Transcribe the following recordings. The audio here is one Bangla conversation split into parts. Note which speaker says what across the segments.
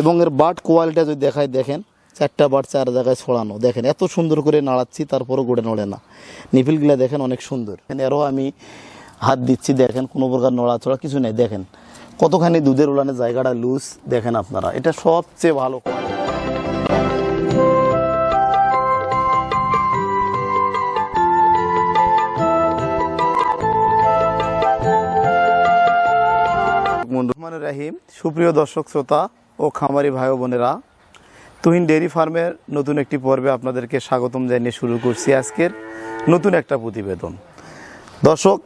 Speaker 1: এবং এর বাট কোয়ালিটি যদি দেখায়, দেখেন, চারটা বাট চার জায়গায় ছড়ানো। দেখেন, এত সুন্দর করে নাড়াচ্ছি, তারপরও গোড়ে নড়ে না। নিপিলগুলা দেখেন অনেক সুন্দর। এরও আমি হাত দিচ্ছি, দেখেন, কোনো প্রকার নড়াচড়া কিছু নেই। দেখেন, কতখানি দুধের উলানে জায়গাটা লুজ দেখেন আপনারা। এটা সবচেয়ে ভালো। রহমান রাহিম, সুপ্রিয় দর্শক, শ্রোতা ও খামারি ভাই বোনেরা, তুহিন ডেয়ারি ফার্মের নতুন একটি পর্বে আপনাদেরকে স্বাগতম জানিয়ে শুরু করছি আজকের নতুন একটা প্রতিবেদন। দর্শক,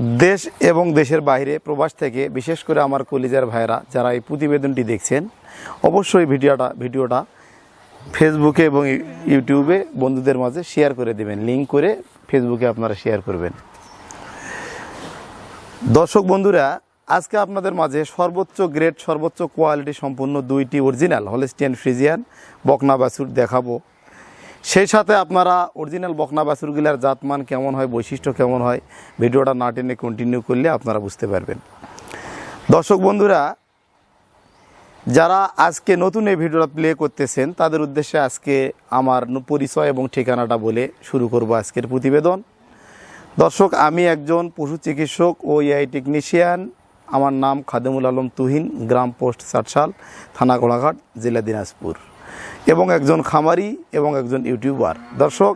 Speaker 1: দেশ এবং দেশের বাইরে প্রবাস থেকে বিশেষ করে আমার কলিজার ভাইরা যারা এই প্রতিবেদনটি দেখছেন, অবশ্যই ভিডিওটা ভিডিওটা ফেসবুকে এবং ইউ- ইউটিউবে বন্ধুদের মাঝে শেয়ার করে দেবেন। লিঙ্ক করে ফেসবুকে আপনারা শেয়ার করবেন। দর্শক বন্ধুরা আজকে আপনাদের মাঝে সর্বোচ্চ গ্রেড সর্বোচ্চ কোয়ালিটি সম্পূর্ণ দুইটি অরিজিনাল হলেস্টিয়ান ফ্রিজিয়ান বকনা বাছুর দেখাবো। সেই সাথে আপনারা অরিজিনাল বকনা বাছুরগুলার জাতমান কেমন হয়, বৈশিষ্ট্য কেমন হয়, ভিডিওটা না টেনে কন্টিনিউ করলে আপনারা বুঝতে পারবেন। দর্শক বন্ধুরা, যারা আজকে নতুন এই ভিডিওটা প্লে করতেছেন, তাদের উদ্দেশ্যে আজকে আমার পরিচয় এবং ঠিকানাটা বলে শুরু করব আজকের প্রতিবেদন। দর্শক, আমি একজন পশু চিকিৎসক ও এআই টেকনিশিয়ান আমার নাম খাদেমুল আলম তুহিন, গ্রাম পোস্ট সাতসাল থানা গোড়াঘাট, জেলা দিনাজপুর। এবং একজন খামারি এবং একজন ইউটিউবার। দর্শক,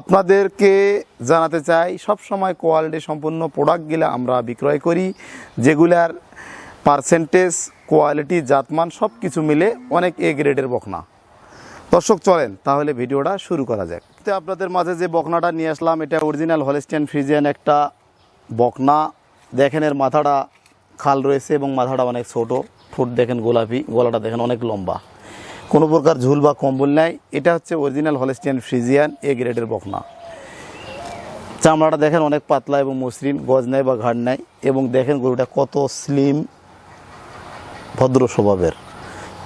Speaker 1: আপনাদেরকে জানাতে চাই সব সময় কোয়ালিটি সম্পন্ন প্রোডাক্টগুলো আমরা বিক্রয় করি, যেগুলার পার্সেন্টেজ, কোয়ালিটি, জাতমান সব কিছু মিলে অনেক এ গ্রেডের বকনা। দর্শক, চলেন তাহলে ভিডিওটা শুরু করা যাক। তো আপনাদের মাঝে যে বকনাটা নিয়ে আসলাম, এটা অরিজিনাল হলেস্টিয়ান ফ্রিজিয়ান একটা বকনা। দেখেন এর মাথাটা খাল রয়েছে এবং মাথাটা অনেক ছোট। ঠোঁট দেখেন গোলাপি, গলাটা দেখেন অনেক লম্বা। কোনো প্রকার ঝুল বা কম্বল নাই। এটা হচ্ছে অরিজিনাল হলেস্টিয়ান ফ্রিজিয়ান এ গ্রেডের বকনা। চামড়াটা দেখেন অনেক পাতলা এবং মসৃণ, গজ নাই বা ঘাড় নাই এবং দেখেন গরুটা কত স্লিম ভদ্র স্বভাবের।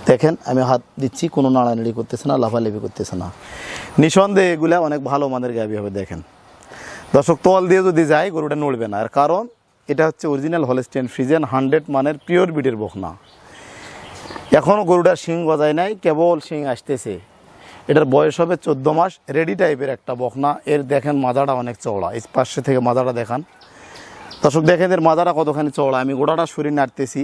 Speaker 1: দেখেন, আমি হাত দিচ্ছি, কোনো নাড়ানাড়ি করতেছে না, লাফালাফি করতেছে না। নিঃসন্দেহে এগুলা অনেক ভালো মানের গাবি হবে, দেখেন। দর্শক তল দিয়ে যদি যায়, গরুটা নড়বে না। আর কারণ এটা হচ্ছে অরিজিনাল হলেস্টিয়ান ফ্রিজেন হান্ড্রেড মানের পিওর বিটের বকনা। এখনও গরুটার শিং গজায় নাই, কেবল শিং আসতেছে। এটার বয়স হবে চোদ্দ মাস রেডি টাইপের একটা বকনা। এর দেখেন মাজাটা অনেক চওড়া, এই পাশে থেকে মাজাটা দেখান। দর্শক, দেখেন এর মাজাটা কতখানি চওড়া। আমি গোটাটা শরীর নাড়তেছি।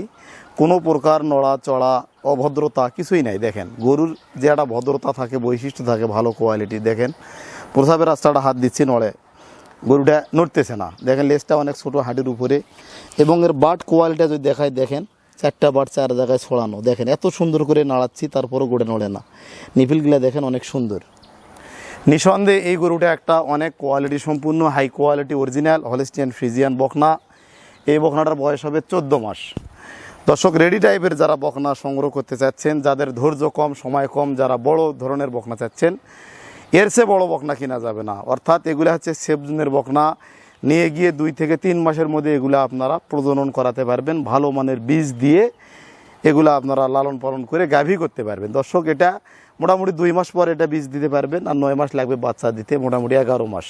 Speaker 1: কোনো প্রকার নড়া, চড়া, অভদ্রতা কিছুই নাই, দেখেন। গরুর যে একটা ভদ্রতা থাকে, বৈশিষ্ট্য থাকে, ভালো কোয়ালিটি দেখেন। প্রসাবের রাস্তাটা হাত দিচ্ছি নড়ে। গরুটা নড়তেছে না। দেখেন লেজটা অনেক ছোটো হাঁটির উপরে। এবং এর বাট কোয়ালিটি যদি দেখায় দেখেন, চারটা বাট চার জায়গায় ছড়ানো। দেখেন, এত সুন্দর করে নাড়াচ্ছি, তারপরও গোড়ে নড়ে না। নিপিলগুলা দেখেন অনেক সুন্দর। নিঃসন্দেহে এই গরুটা একটা অনেক কোয়ালিটি সম্পূর্ণ high quality original Holstein Friesian বকনা। এই বকনাটার বয়স হবে চোদ্দ মাস। দর্শক, রেডি টাইপের যারা বকনা সংগ্রহ করতে চাচ্ছেন, যাদের ধৈর্য কম, সময় কম, যারা বড় ধরনের বকনা চাচ্ছেন এর চেয়ে বড় বকনা কিনা যাবে না। অর্থাৎ এগুলো হচ্ছে সেবজনের বকনা। নিয়ে গিয়ে দুই থেকে তিন মাসের মধ্যে এগুলো আপনারা প্রজনন করাতে পারবেন, ভালো মানের বীজ দিয়ে এগুলো আপনারা লালন পালন করে গাভী করতে পারবেন। দর্শক, এটা মোটামুটি দুই মাস পর এটা বীজ দিতে পারবেন আর নয় মাস লাগবে বাচ্চা দিতে, মোটামুটি এগারো মাস।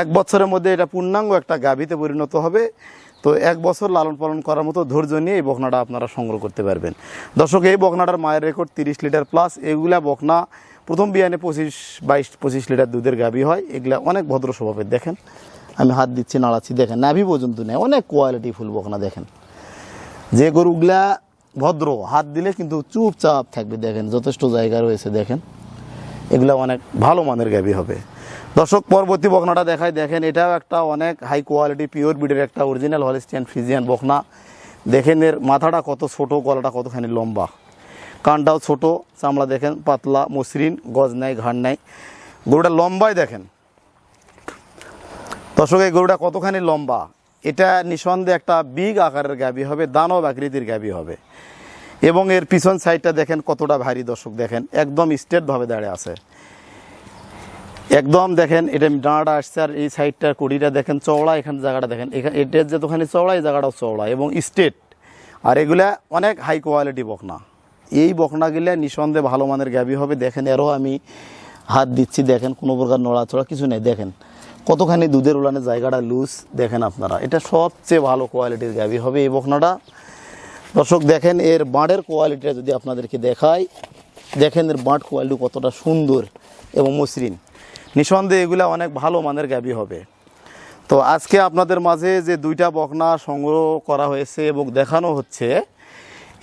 Speaker 1: এক বছরের মধ্যে এটা পূর্ণাঙ্গ একটা গাভীতে পরিণত হবে। তো এক বছর লালন পালন করার মতো ধৈর্য নিয়ে এই বকনাটা আপনারা সংগ্রহ করতে পারবেন। দর্শক, এই বকনাটার মায়ের রেকর্ড তিরিশ লিটার প্লাস। এগুলা বকনা প্রথম বিয়ানে পঁচিশ, বাইশ, পঁচিশ লিটার দুধের গাভী হয়, এগুলা অনেক ভদ্র স্বভাবের, দেখেন। আমি হাত দিচ্ছি, নাড়াচ্ছি, দেখেন। নাভি পর্যন্ত নেই, অনেক কোয়ালিটি ফুল বকনা, দেখেন। যে গরুগুলা ভদ্র, হাত দিলে কিন্তু চুপচাপ থাকবে, দেখেন। যথেষ্ট জায়গা রয়েছে, দেখেন। এগুলা অনেক ভালো মানের গাবি হবে। দর্শক, পরবর্তী বকনাটা দেখায় দেখেন, এটাও একটা অনেক হাই কোয়ালিটি পিওর বিডের একটা অরিজিনাল হলিস্টিয়ান ফিজিয়ান বকনা। দেখেন এর মাথাটা কত ছোট, গলাটা কতখানি লম্বা। কানটাও ছোট, চামড়া দেখেন, পাতলা, মসৃণ, গজ নাই, ঘাড় নাই। গরুটা লম্বাই দেখেন। দর্শক, এই গরুটা কতখানি লম্বা? এটা নিঃসন্দেহে একটা বিগ আকারের গাবি হবে, দানব আকৃতির গাবি হবে। এবং এর পিছন সাইডটা দেখেন কতটা ভারী, দর্শক দেখেন। একদম স্ট্রেটভাবে দাঁড়িয়ে আছে। একদম দেখেন, এটা ডাঁড়া আসছে, আর এই সাইডটার কুড়িটা দেখেন, চওড়া এখানে জায়গাটা দেখেন। এখানে এটার যতখানি চওড়া এই জায়গাটাও চওড়া এবং স্ট্রেট আর এগুলা অনেক হাই কোয়ালিটি বকনা। এই বকনাগুলা নিঃসন্দেহে ভালো মানের গাবি হবে। দেখেন, এরও আমি হাত দিচ্ছি, দেখেন, কোনো প্রকার নড়াচড়া কিছু নেই। দেখেন, কতখানি দুধের উলানের জায়গাটা লুজ দেখেন আপনারা। এটা সবচেয়ে ভালো কোয়ালিটির গাবি হবে এই বকনাটা। দর্শক, দেখেন, এর বাঁড়ের কোয়ালিটিটা যদি আপনাদেরকে দেখাই, দেখেন, এর বাঁট কোয়ালিটি কতটা সুন্দর এবং মসৃণ। নিঃসন্দেহে এগুলা অনেক ভালো মানের গাবি হবে। তো আজকে আপনাদের মাঝে যে দুইটা বকনা সংগ্রহ করা হয়েছে এবং দেখানো হচ্ছে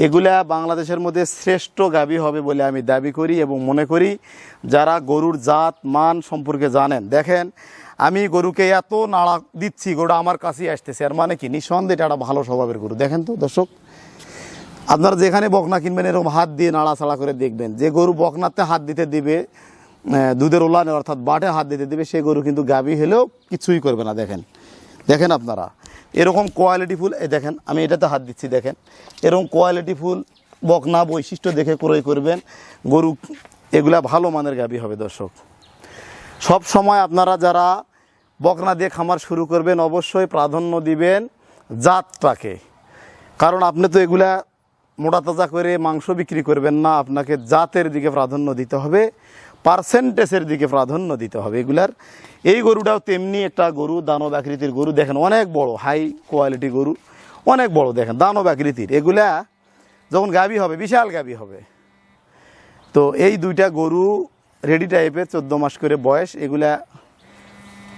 Speaker 1: এগুলা বাংলাদেশের মধ্যে শ্রেষ্ঠ গাবি হবে বলে আমি দাবি করি এবং মনে করি যারা গরুর জাত, মান সম্পর্কে জানেন। দেখেন, আমি গরুকে এত নাড়া দিচ্ছি গরুটা আমার কাছেই আসতেছে। আর মানে কি? নিঃসন্দেহে এটা একটা ভালো স্বভাবের গরু। দেখেন তো, দর্শক, আপনারা যেখানে বকনা কিনবেন, এরকম হাত দিয়ে নাড়াচাড়া করে দেখবেন। যে গরু বকনাতে হাত দিতে দিবে দুধের ওলানে, অর্থাৎ বাটে হাত দিতে দিবে সেই গরু কিন্তু গাবি হলেও কিছুই করবে না, দেখেন। দেখেন আপনারা, এরকম কোয়ালিটি ফুল, এই দেখেন, আমি এটাতে হাত দিচ্ছি, দেখেন। এরকম কোয়ালিটি ফুল, বকনা বৈশিষ্ট্য দেখে ক্রয় করবেন। গরু এগুলা ভালো মানের গাবি হবে, দর্শক। সব সময় আপনারা যারা বকনা দিয়ে খামার শুরু করবেন, অবশ্যই প্রাধান্য দিবেন জাতটাকে। কারণ আপনি তো এগুলা মোটা তাজা করে মাংস বিক্রি করবেন না, আপনাকে জাতের দিকে প্রাধান্য দিতে হবে। পার্সেন্টেজের দিকে প্রাধান্য দিতে হবে এগুলার। এই গরুটাও তেমনি একটা গরু, দানব আকৃতির গরু দেখেন, অনেক বড় হাই কোয়ালিটি গরু, অনেক বড় দেখেন, দানব আকৃতির। এগুলা যখন গাবি হবে, বিশাল গাবি হবে। তো এই দুইটা গরু রেডি টাইপের চোদ্দ মাস করে বয়স, এগুলা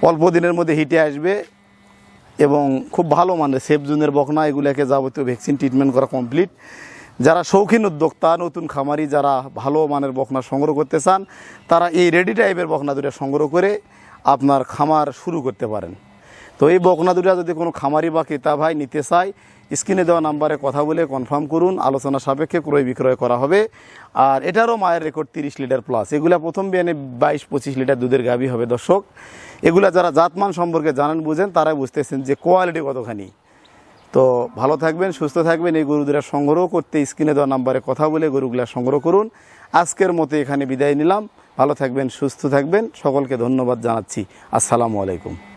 Speaker 1: অল্প দিনের মধ্যে হিটে আসবে এবং খুব ভালো মানের সেফ জুনের বকনা এগুলাকে যাবতীয় ভ্যাকসিন ট্রিটমেন্ট করা কমপ্লিট যারা শৌখিন উদ্যোক্তা, নতুন খামারি, যারা ভালো মানের বকনা সংগ্রহ করতে চান, তারা এই রেডি টাইপের বকনা দুটা সংগ্রহ করে আপনার খামার শুরু করতে পারেন। তো এই বকনা দুটা যদি কোনো খামারি বা ক্রেতা ভাই নিতে চায়, স্ক্রিনে দেওয়া নাম্বারে কথা বলে কনফার্ম করুন, আলোচনা সাপেক্ষে ক্রয় বিক্রয় করা হবে। আর এটারও মায়ের রেকর্ড তিরিশ লিটার প্লাস। এগুলা প্রথম বিয়ানে বাইশ, পঁচিশ লিটার দুধের গাভী হবে, দর্শক। এগুলা যারা জাতমান সম্পর্কে জানেন, বুঝেন, তারাই বুঝতেছেন যে কোয়ালিটি কতখানি। তো ভালো থাকবেন, সুস্থ থাকবেন। এই গরুদেরা সংগ্রহ করতে স্ক্রিনে দেওয়া নাম্বারে কথা বলে গরুগুলা সংগ্রহ করুন। আজকের মতো এখানে বিদায় নিলাম। ভালো থাকবেন, সুস্থ থাকবেন। সকলকে ধন্যবাদ জানাচ্ছি। আসসালামু আলাইকুম।